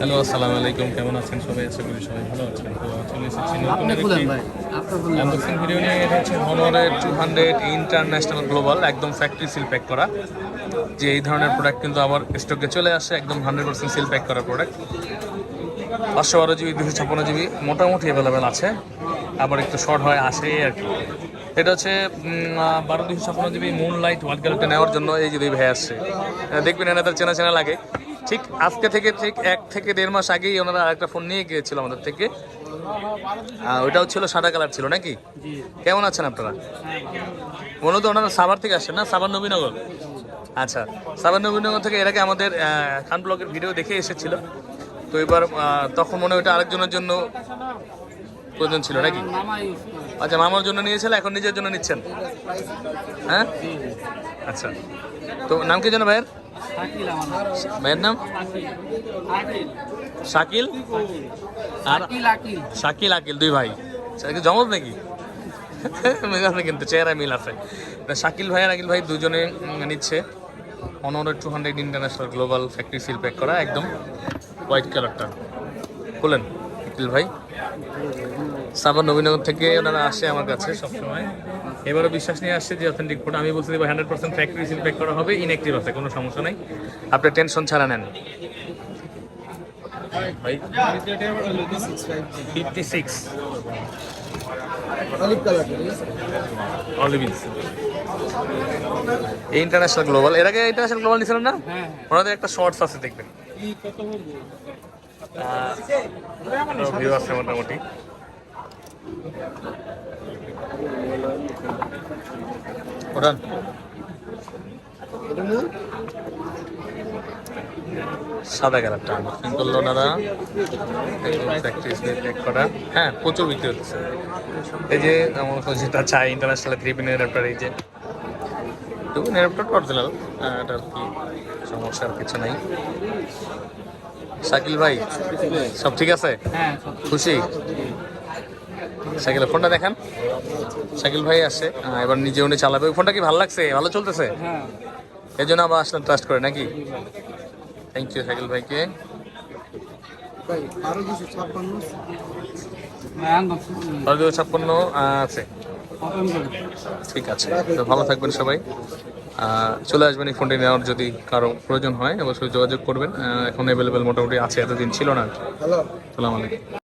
Hello আসসালামু আলাইকুম। কেমন আছেন সবাই? আশা করি সবাই ভালো আছেন। তো চলে এসেছি নতুন আপনি বলেন ভাই আনবক্সিং ভিডিও নিয়ে। এটা হচ্ছে হনরের টু হান্ড্রেড ইন্টারন্যাশনাল গ্লোবাল একদম ফ্যাক্টরি সিল প্যাক করা। যে এই ধরনের প্রোডাক্ট কিন্তু আবার স্টকে চলে আসে একদম হান্ড্রেড পার্সেন্ট সিল প্যাক করা প্রোডাক্ট পাঁচশো বারো জিবি দুশো ছাপ্পান্ন জিবি মোটামুটি অ্যাভেলেবেল আছে। আবার একটু শর্ট হয় আসে আর কি। এটা হচ্ছে বারো দুশো ছাপ্পান্ন জিবি মুন লাইট ওয়ার্ল্ড কালারটা নেওয়ার জন্য এই যে দুই ভাই আসছে। দেখবেন এনাদের চেনা চেনা লাগে। ঠিক আজকে থেকে ঠিক এক থেকে দেড় মাস আগেই ওনারা আরেকটা ফোন নিয়ে গিয়েছিল আমাদের থেকে। ওইটাও ছিল সাদা কালার ছিল নাকি? কেমন আছেন আপনারা? মূলত ওনারা সাভার থেকে আসছেন না? সাভার নবীনগর? আচ্ছা সাভার নবীনগর থেকে এর আগে আমাদের খান ব্লগের ভিডিও দেখে এসেছিল। তো এবার তখন মনে হয় ওটা আরেকজনের জন্য প্রয়োজন ছিল নাকি? আচ্ছা মামার জন্য নিয়েছিল এখন নিজের জন্য নিচ্ছেন। হ্যাঁ? আচ্ছা। তো নাম কি যেন ভাইয়ের। ভাইয়ের নাম। শাকিল। আর শাকিল আকিল। দুই ভাই। জমজ নাকি? কিন্তু চেহারা মিল আছে। শাকিল ভাই আর আকিল ভাই দুজনে নিচ্ছে। অনরের two hundred international global factory seal pack করা একদম হোয়াইট কালারটা। বলেন আকিল ভাই। সাবার নবীনগর থেকে ওনারা আসে আমার কাছে সবসময়। এবারও বিশ্বাস নিয়ে আসছে যে অথেন্টিক ফোন আমি বলছি যে hundred percent factory seal pack করা হবে ইনঅ্যাক্টিভ আছে কোনো সমস্যা নাই। আপনি টেনশন ছাড়া নেন। ভাই ফিফটি সিক্স এই ইন্টারন্যাশনাল গ্লোবাল এর আগে ইন্টারন্যাশনাল গ্লোবাল নিয়েছিলেন না? হ্যাঁ ওনাদের একটা শর্টস আছে দেখবেন। ভিউ আছে মোটামুটি। ওটান এটা না সাদা কালারটা আনবক্সিং করল ফ্যাক্টরি চেক করা। হ্যাঁ প্রচুর বিক্রি হচ্ছে। এই যে আমার যেটা চাই ইন্টারন্যাশনাল থ্রি পিনের অ্যাডাপ্টার এই যে। দেখুন অ্যাডাপ্টারটা অরিজিনাল এটা আর কি সমস্যা আর কিছু নাই। শাকিল ভাই সব ঠিক আছে? হ্যাঁ খুশি? শাকিলের ফোনটা দেখেন। সাইকেল ভাই আহ, এবার নিজে উনি চালাবে। ওই ফোনটা কি ভালো লাগছে? ভালো চলতেছে? হ্যাঁ। এই জন্য আবার আসলাম ট্রাস্ট করে নাকি? থ্যাংক ইউ সাইকেল ভাইকে। হ্যাঁ বারো দুশো ছাপ্পান্ন আছে। ঠিক আছে। তো ভালো থাকবেন সবাই। চলে আসবেন এই ফোনটি নেওয়ার যদি কারও প্রয়োজন হয় অবশ্যই যোগাযোগ করবেন। এখন অ্যাভেলেবেল মোটামুটি আছে এতদিন ছিল না সালাম আলাইকুম।